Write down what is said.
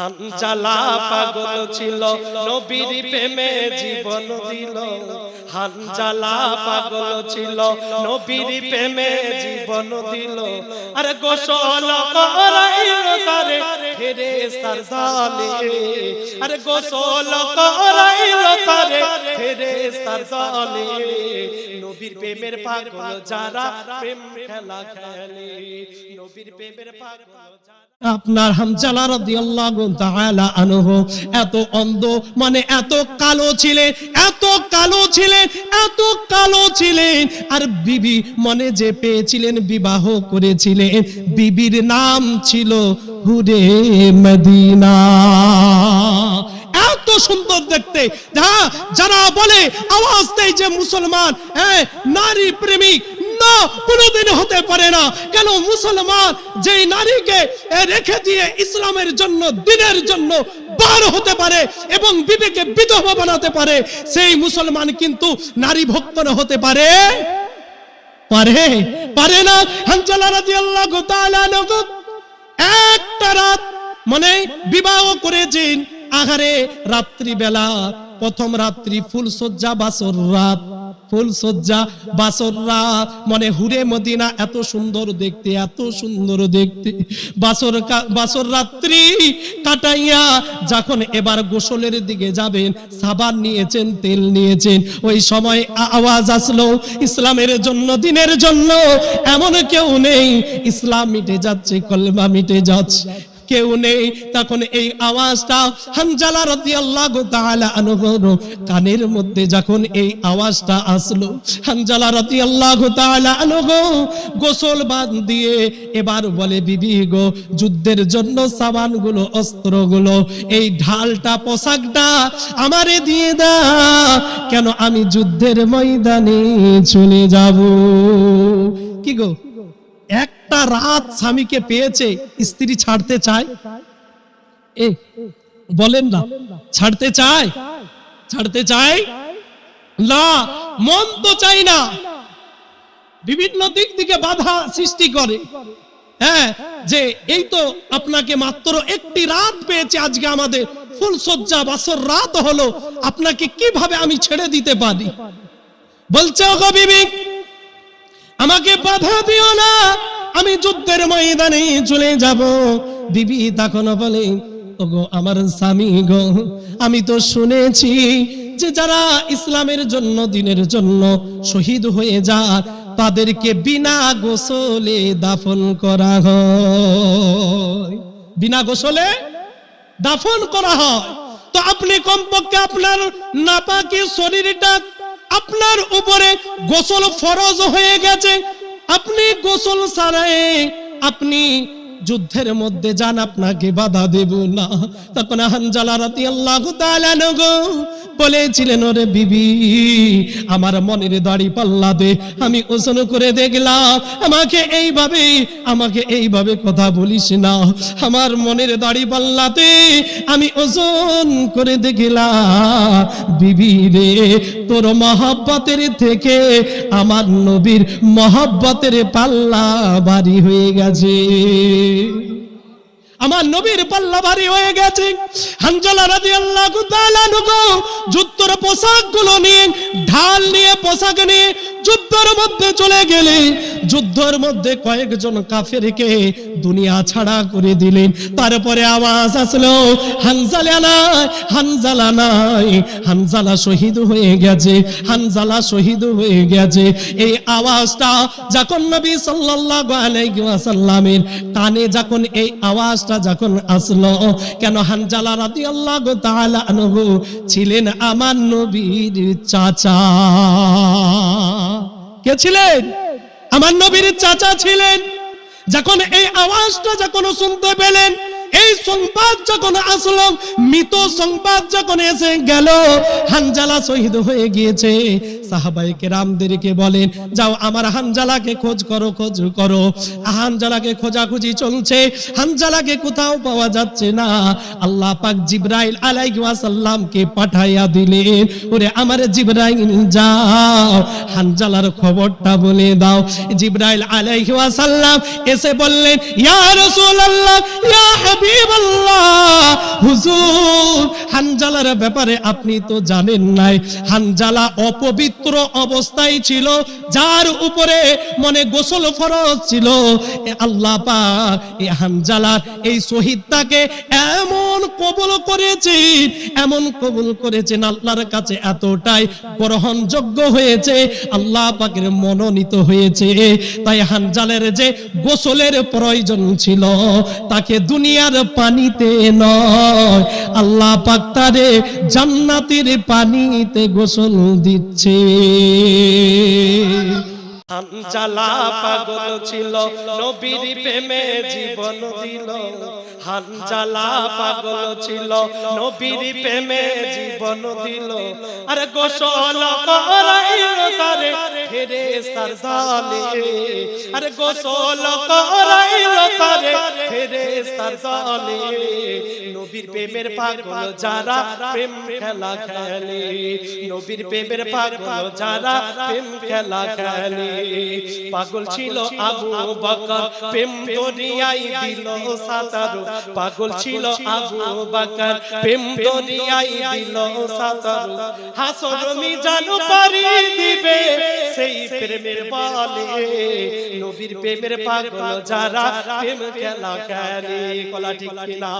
হানজালা পাগল ছিল, নবীর প্রেমে জীবন দিল। হানজালা পাগল ছিল, নবীর প্রেমে জীবন দিল। আরে গোসল করাইল তারে ফেরেশতার দলে আরে গোসল করাইল তারে। ফেরেশতার দলে নবীর প্রেমের পাগল যারা প্রেম খেলা খেলে নবীর প্রেমের পাগল আপনার হামজালা রাদিয়াল্লাহু তাআলা আনহু। এত অন্ধ মানে এত কালো ছিলেন এত কালো ছিলেন এত কালো ছিলেন আর বিবি মনে যে পেয়েছিলেন বিবাহ করেছিলেন। বিবির নাম ছিল হুরে মদিনা। এত সুন্দর দেখতে। হ্যাঁ যারা বলে আওয়াজ দেয় যে মুসলমান হ্যাঁ নারী প্রেমিক কোনোদিন হতে পারে না। কেন মুসলমান যেই নারীকে রেখে দিয়ে ইসলামের জন্য, দিনের জন্য বার হতে পারে এবং বিবেকে বিধবা বানাতে পারে, সেই মুসলমান কিন্তু নারী ভক্ত হতে পারে? পারে? পারে না? একটা রাত মানে বিবাহ করেছেন আহারে রাত্রিবেলা প্রথম রাত্রি ফুলসজ্জা বাসর রাত। ফুলসজ্জা বাসর রাত। মানে হুরে মদিনা, এত সুন্দর দেখতে, এত সুন্দর দেখতে। বাসর বাসর রাত্রি কাটাইয়া যখন এবার গোসলের দিকে যাবেন, সাবান নিয়েছেন, তেল নিয়েছেন, ওই সময় আওয়াজ আসলো, ইসলামের জন্য, দিনের জন্য। এমন কেউ নেই, ইসলাম মিটে যাচ্ছে, কলমা মিটে যাচ্ছে। কেউ নেই, তখন এই আওয়াজটা হানজালা রাদিয়াল্লাহু তাআলা আনহুর কানের মধ্যে যখন এই আওয়াজটা আসলো, হানজালা রাদিয়াল্লাহু তাআলা আনহু গোসল বাঁধ দিয়ে এবার বলে, বিবি গো, যুদ্ধের জন্য সাবানগুলো, অস্ত্রগুলো, এই ঢালটা, পোশাকটা আমারে দিয়ে দা, কেন আমি যুদ্ধের ময়দানে চলে যাব? কি গো? একটা রাত স্বামীকে পেয়েছে, স্ত্রী ছাড়তে চায়? এ, বলেন না। ছাড়তে চায়? ছাড়তে চায়? না, মন তো চাই না। বিভিন্ন দিক থেকে বাধা সৃষ্টি করে। হ্যাঁ যে এই তো আপনাকে মাত্র একটি রাত পেয়েছে আজকে আমাদের। ফুল সজ্জা বাসর রাত হলো। আপনাকে কীভাবে আমি ছেড়ে দিতে পারি? বলছে, ওগো বিবেক আমাকে বাধা দিও না। আমি যুদ্ধের ময়দানে চলে যাব। বিবি তখন বলে, ওগো আমার স্বামী গো, আমি তো শুনেছি যে যারা ইসলামের জন্য, দিনের জন্য শহীদ হয়ে যায় তাদেরকে বিনা গোসলে দাফন করা হয়। বিনা গোসলে দাফন করা হয়। তো আপনি কমপক্ষে আপনার নাপাকি শরীরটা আপনার উপরে গোসল ফরজ হয়ে গেছে। আপনি গোসল সারায় আপনি যুদ্ধের মধ্যে যান, আপনাকে বাধা দেব না। তখন হানজালা রাতি আল্লাহ বলেছিলেন, ওরে বিবি, আমার মনের দাড়ি পাল্লা দে, আমি ওজন করে দেখলাম। আমাকে এইভাবে আমাকে এইভাবে কথা বলিস না। আমার মনের দাড়ি পাল্লাতে আমি ওজন করে দেখলাম। বিবি রে, তোর মহাব্বতের থেকে আমার নবীর মহাব্বতের পাল্লা বাড়ি হয়ে গেছে। আমার নবীর পাল্লা ভারী হয়ে গেছে। হানজালা রাদিয়াল্লাহু তাআলা যুদ্ধর পোশাকগুলো নিয়ে, ঢাল নিয়ে, পোশাক নিয়ে যুদ্ধের মধ্যে চলে গেলে যুদ্ধের মধ্যে কয়েকজন কাফেরকে দুনিয়া ছাড়া করে দিলেন। তারপরে আওয়াজ আসলো, হানজালা নাই হানজালা নাই, হানজালা শহীদ হয়ে গেছে, হানজালা শহীদ হয়ে গেছে। এই আওয়াজটা যখন নবী সাল্লাল্লাহু আলাইহি ওয়াসাল্লামের কানে যখন এই আওয়াজটা যখন আসলো, কেন হানজালা রাদিয়াল্লাহু তাআলা আনহু ছিলেন আমার নবীর চাচা? কে ছিলেন? আমার নবীর চাচা ছিলেন। যখন এই আওয়াজটা যখন শুনতে পেলেন, এই সংবাদ যখন আসলো মৃত সংবাদ যখন এসে গেল, হানজালা শহীদ হয়ে গিয়েছে। সাহাবাই কেরামদেরকে বলেন, যাও আমার হানজালাকে খোঁজ করো খোঁজ করো। হানজালাকে খোঁজাখুঁজি চলছে। হানজালাকে কোথাও পাওয়া যাচ্ছে না। আল্লাহ পাক জিব্রাইল আলাইহি ওয়াসাল্লামকে পাঠাইয়া দিলেন। ওরে আমার জিব্রাইল, যাও। হানজালার খবরটা বলে দাও। জিব্রাইল আলাইহি ওয়াসাল্লাম এসে বললেন, ইয়া রাসূলুল্লাহ, ইয়া হাবিবাল্লাহ, হুজুর হানজালার ব্যাপারে আপনি তো জানেন নাই। হানজালা অপবিত্র অবস্থায় ছিল, যার উপরে মনে গোসল ফরজ ছিল। আল্লাহ পাক এই হানজালার এই শহীদটাকে এমন কবুল করেছেন, এমন কবুল করেছেন আল্লাহর কাছে এতটাই গ্রহণযোগ্য হয়েছে, আল্লাহ পাকের মনোনীত হয়েছে। তাই হানজালের যে গোসলের প্রয়োজন ছিল, তাকে দুনিয়ার পানিতে নয়, আল্লাহ পাক তারে জান্নাতের পানিতে গোসল দিচ্ছে। হানজালা পাগল ছিল নবীর প্রেমে জীবন দিল। হানজালা পাগল ছিল নবীর প্রেমে জীবন দিল। আরে গোসল করাইল তারে ফেরেশতার দলে আরে গোসল করাইল তারে। ফেরেশতার দলে নবীর প্রেমের পাগল যারা প্রেম খেলা খেলে নবীর প্রেমের পাগল যারা প্রেম খেলা খেলে পাগল ছিল আবু বকর। প্রেম দরিয়াই দিল সাতারো। পাগল ছিল আবু বকর। প্রেম দরিয়াই দিল সাতারো। হাসর মিজান পারি দিবে। সেই প্রেমের বলে নবীর প্রেমের পাগল যারা প্রেম খেলা খেলে কলা ঠিক কিনা?